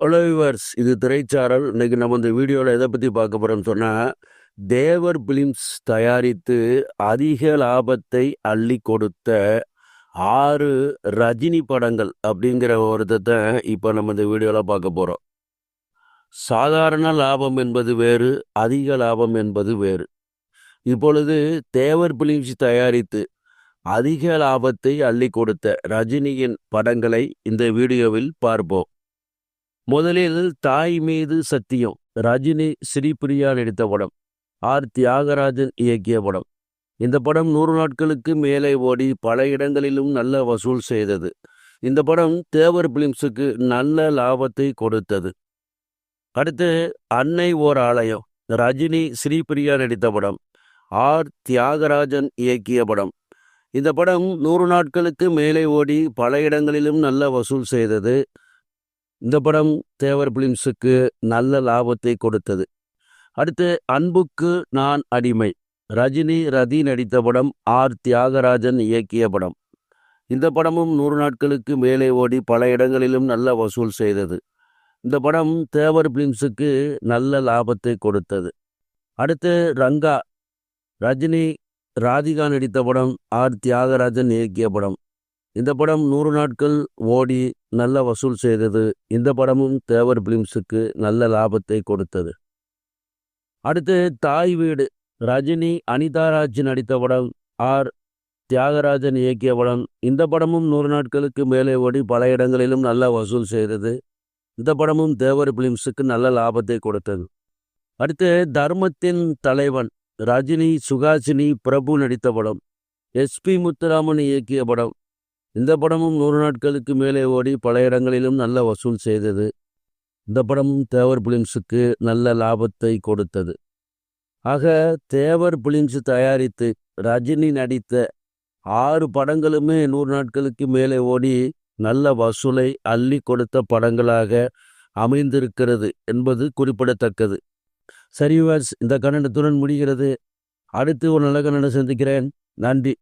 Hello viewers இது திரைச்சாரல். இன்றைக்கி நம்ம இந்த வீடியோவில் எதை பற்றி பார்க்க போகிறோம்னு சொன்னால் தேவர் பிலிம்ஸ் தயாரித்து அதிக லாபத்தை அள்ளி கொடுத்த ஆறு ரஜினி படங்கள் அப்படிங்கிற ஒருத்தத்தை இப்போ நம்ம இந்த வீடியோவில் பார்க்க போகிறோம் சாதாரண லாபம் என்பது வேறு அதிக லாபம் என்பது வேறு. இப்பொழுது தேவர் பிலிம்ஸ் தயாரித்து அதிக லாபத்தை அள்ளி கொடுத்த ரஜினியின் படங்களை இந்த வீடியோவில் பார்ப்போம். முதலில் தாய் மீது சத்தியம் ரஜினி ஸ்ரீபிரியா நடித்த படம் ஆர். தியாகராஜன் இயக்கிய படம். இந்த படம் நூறு நாட்களுக்கு மேலே ஓடி பல இடங்களிலும் நல்ல வசூல் செய்தது. இந்த படம் தேவர் பிலிம்ஸுக்கு நல்ல லாபத்தை கொடுத்தது. அடுத்து அன்னை ஓர் ஆலயம் ரஜினி ஸ்ரீபிரியா நடித்த படம் ஆர். தியாகராஜன் இயக்கிய படம். இந்த படம் நூறு நாட்களுக்கு மேலே ஓடி பல இடங்களிலும் நல்ல வசூல் செய்தது. இந்த படம் தேவர் பிலிம்ஸுக்கு நல்ல லாபத்தை கொடுத்தது. அடுத்து அன்புக்கு நான் அடிமை. ரஜினி ரதி நடித்த படம் ஆர். தியாகராஜன் இயக்கிய படம். இந்த படமும் நூறு நாட்களுக்கு மேலே ஓடி பல இடங்களிலும் நல்ல வசூல் செய்தது. இந்த படம் தேவர் பிலிம்ஸுக்கு நல்ல லாபத்தை கொடுத்தது. அடுத்து ரங்கா. ரஜினி ராதிகா நடித்த படம் ஆர். தியாகராஜன் இயக்கிய படம். இந்த படம் நூறு நாட்கள் ஓடி நல்ல வசூல் செய்தது. இந்த படமும் தேவர் பிலிம்ஸுக்கு நல்ல லாபத்தை கொடுத்தது. அடுத்து தாய் வீடு. ரஜினி அனிதா ராஜ் நடித்த படம். ஆர். தியாகராஜன் இயக்கிய படம். இந்த படமும் நூறு நாட்களுக்கு மேலே ஓடி பல இடங்களிலும் நல்ல வசூல் செய்தது. இந்த படமும் தேவர் பிலிம்ஸுக்கு நல்ல லாபத்தை கொடுத்தது. அடுத்து தர்மத்தின் தலைவன். ரஜினி சுகாசினி பிரபு நடித்த படம். எஸ்பி முத்துராமன் இயக்கிய படம். இந்த படமும் நூறு நாட்களுக்கு மேலே ஓடி பல இடங்களிலும் நல்ல வசூல் செய்தது. இந்த படமும் தேவர் பிலிம்ஸுக்கு நல்ல லாபத்தை கொடுத்தது. ஆக தேவர் பிலிம்ஸ் தயாரித்து ரஜினி நடித்த ஆறு படங்களுமே நூறு நாட்களுக்கு மேலே ஓடி நல்ல வசூலை அள்ளி கொடுத்த படங்களாக அமைந்திருக்கிறது என்பது குறிப்பிடத்தக்கது. சரிவாஸ் இந்த கன்னடத்துடன் முடிகிறது. அடுத்து ஒரு நல்ல கன்னடம் சந்திக்கிறேன். நன்றி.